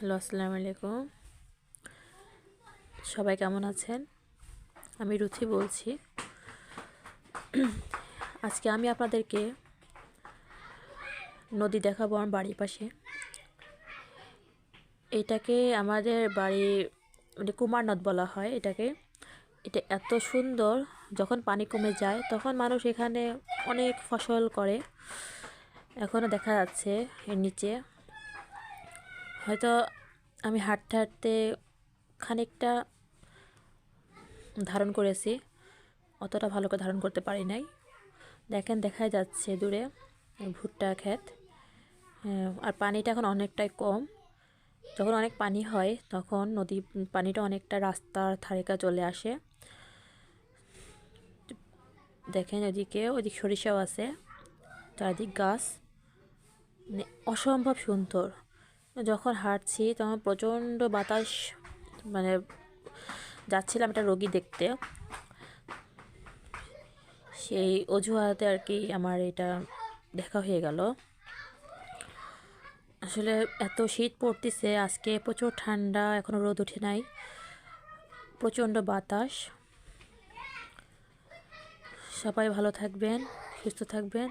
Hello, আসসালামু আলাইকুম। সবাই কেমন আছেন? আমি রুথি বলছি। আজকে আমি আপনাদেরকে নদী দেখাবো আমার বাড়ির পাশে। এটাকে আমাদের বাড়ি মানে কুমার নদ বলা হয় এটাকে। এটা এত সুন্দর, যখন পানি কমে যায় তখন মানুষ এখানে অনেক ফসল করে। এখনও দেখা যাচ্ছে এর নিচে। হয়তো আমি হাঁটতে হাঁটতে খানিকটা ধারণ করেছি, অতটা ভালো করে ধারণ করতে পারি নাই। দেখেন দেখা যাচ্ছে দূরে ভুট্টা ক্ষেত। আর পানিটা এখন অনেকটাই কম। যখন অনেক পানি হয়, তখন নদী, পানিটা অনেকটা রাস্তার ধারেকা চলে আসে। দেখেন ওদিকে ওদিক সরিষাও আছে, চারিদিক গাছ। মানে অসম্ভব সুন্দর। যখন হাঁটছি তখন প্রচণ্ড বাতাস মানে যাচ্ছিলাম একটা রোগী দেখতে। সেই অজুহাতে আর কি আমার এটা দেখা হয়ে গেল। আসলে এত শীত পড়তেছে, আজকে প্রচুর ঠান্ডা এখনও রোদ ওঠে নাই। প্রচণ্ড বাতাস। সবাই ভালো থাকবেন, সুস্থ থাকবেন।